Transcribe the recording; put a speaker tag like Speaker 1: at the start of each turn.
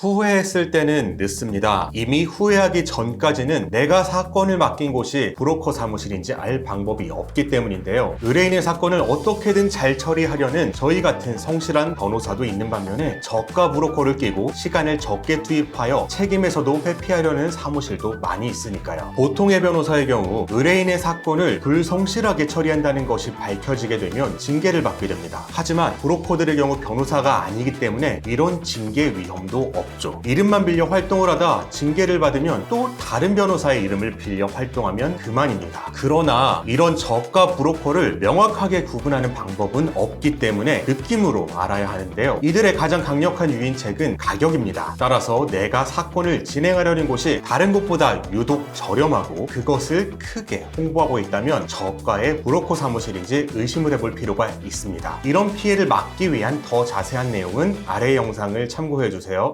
Speaker 1: 후회했을 때는 늦습니다. 이미 후회하기 전까지는 내가 사건을 맡긴 곳이 브로커 사무실인지 알 방법이 없기 때문인데요. 의뢰인의 사건을 어떻게든 잘 처리하려는 저희 같은 성실한 변호사도 있는 반면에 저가 브로커를 끼고 시간을 적게 투입하여 책임에서도 회피하려는 사무실도 많이 있으니까요. 보통의 변호사의 경우 의뢰인의 사건을 불성실하게 처리한다는 것이 밝혀지게 되면 징계를 받게 됩니다. 하지만 브로커들의 경우 변호사가 아니기 때문에 이런 징계 위험도 없 죠. 이름만 빌려 활동을 하다 징계를 받으면 또 다른 변호사의 이름을 빌려 활동하면 그만입니다. 그러나 이런 저가 브로커를 명확하게 구분하는 방법은 없기 때문에 느낌으로 알아야 하는데요. 이들의 가장 강력한 유인책은 가격입니다. 따라서 내가 사건을 진행하려는 곳이 다른 곳보다 유독 저렴하고 그것을 크게 홍보하고 있다면 저가의 브로커 사무실인지 의심을 해볼 필요가 있습니다. 이런 피해를 막기 위한 더 자세한 내용은 아래 영상을 참고해 주세요.